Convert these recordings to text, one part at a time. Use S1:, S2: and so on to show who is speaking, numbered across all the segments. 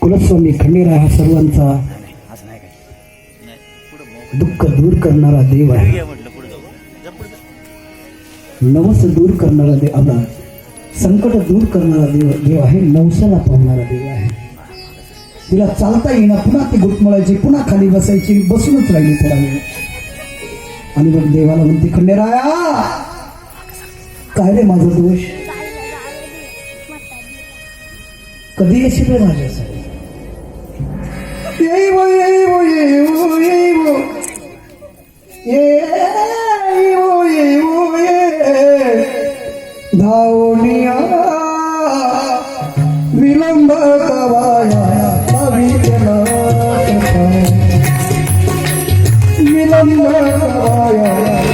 S1: कुलस्वामी खंडेरा हा सर्वांचा दुःख दूर करणारा देव आहे. नवस दूर करणारा देव आपला संकट दूर करणारा देव देव आहे. नवसाला पाहणारा देव आहे. तिला चालता येईना. पुन्हा ती घुटमळायची पुन्हा खाली बसायची बसूनच राहिली थोडा वेळ. आणि मग देवाला म्हणते खंडेराया काय रे माझा दोष? कधी येशील रे माझ्यासाठी येई वो येई वो येई वो येई वो येई वो येई वो ये. धावनिया विलंब कवाया कवितेला विलंब कवाया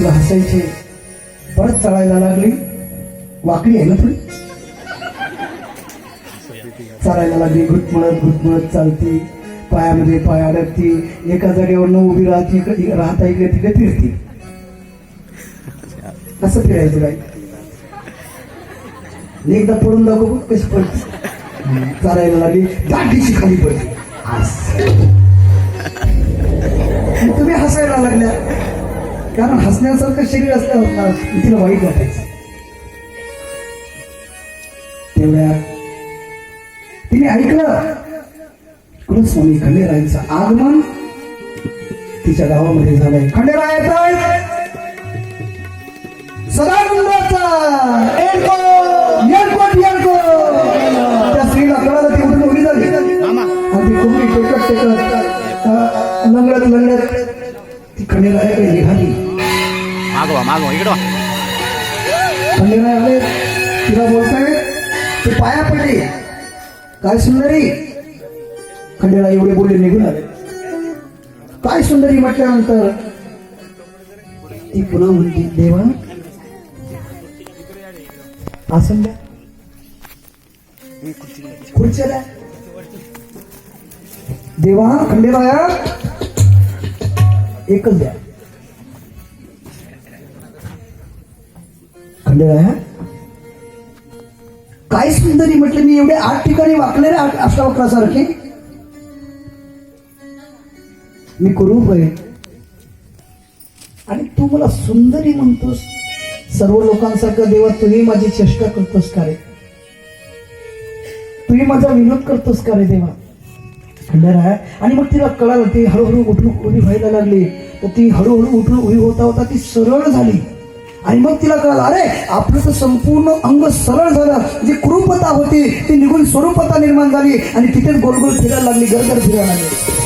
S1: तिला हसायचे. परत चढायला लागली. वाकडी आहे ना थोडी? चालायला लागली. घुटमळत घुटमळत चालती. पायामध्ये पाय अडकती. एका जागेवर उभी राहती राहता इकडे तिकडे फिरती. असं फिरायचं काय एकदा पडून दाखव बघ कशी पडते? चालायला लागली. दांडीची खाली पडली. तुम्ही हसायला लागल्या. कारण हसण्यासारखं शरीर असल्यावर तिला वाईट वाटायचं. तेवढ्या तिने ऐकलं. कुलस्वामी खंडेरायांचं आगमन तिच्या गावामध्ये झालंय. खंडेराय येत आहेत. सदानंदाचा एअरपोर्ट एअरपोर्ट त्या स्त्रीला कळालं ती उठून उभी झाली. आणि ती कोंबडी टेकत टेकत अं, लंगडत लंगडत. खंडेरायाकडे निघाली.
S2: मागवा मागवा इकडं.
S1: खंडेराय आले. तिला बोलताय ते पाया पडली. काय सुंदरी? खंडेराय एवढे बोलले निघून आले. काय सुंदरी? म्हटल्यानंतर ती पुन्हा म्हणते देवा आसन द्या. खुर्च्या द्या देवा खंडेराया एकच द्या. खंडेराया काय सुंदरी म्हटलं मी एवढे आठ ठिकाणी वाकले रे आठ अष्टावक्रासारखे. मी कुरूप आहे आणि तू मला सुंदरी म्हणतोस. सर्व लोकांसारखं देवा तुम्ही माझी चेष्टा करतोस का रे? तुम्ही माझा विनोद करतोस का रे देवा? खंडेराय आणि मग तिला कळालं ती हळूहळू उठून उभी व्हायला लागली. तर ती हळूहळू उठून उभी होता होता ती सरळ झाली. आणि मग तिला कळालं अरे आपलं तर संपूर्ण अंग सरळ झालं. जी कुरूपता होती ती निघून स्वरूपता निर्माण झाली. आणि तिथेच गोलगोल फिरायला लागली गरगर फिरायला लागली.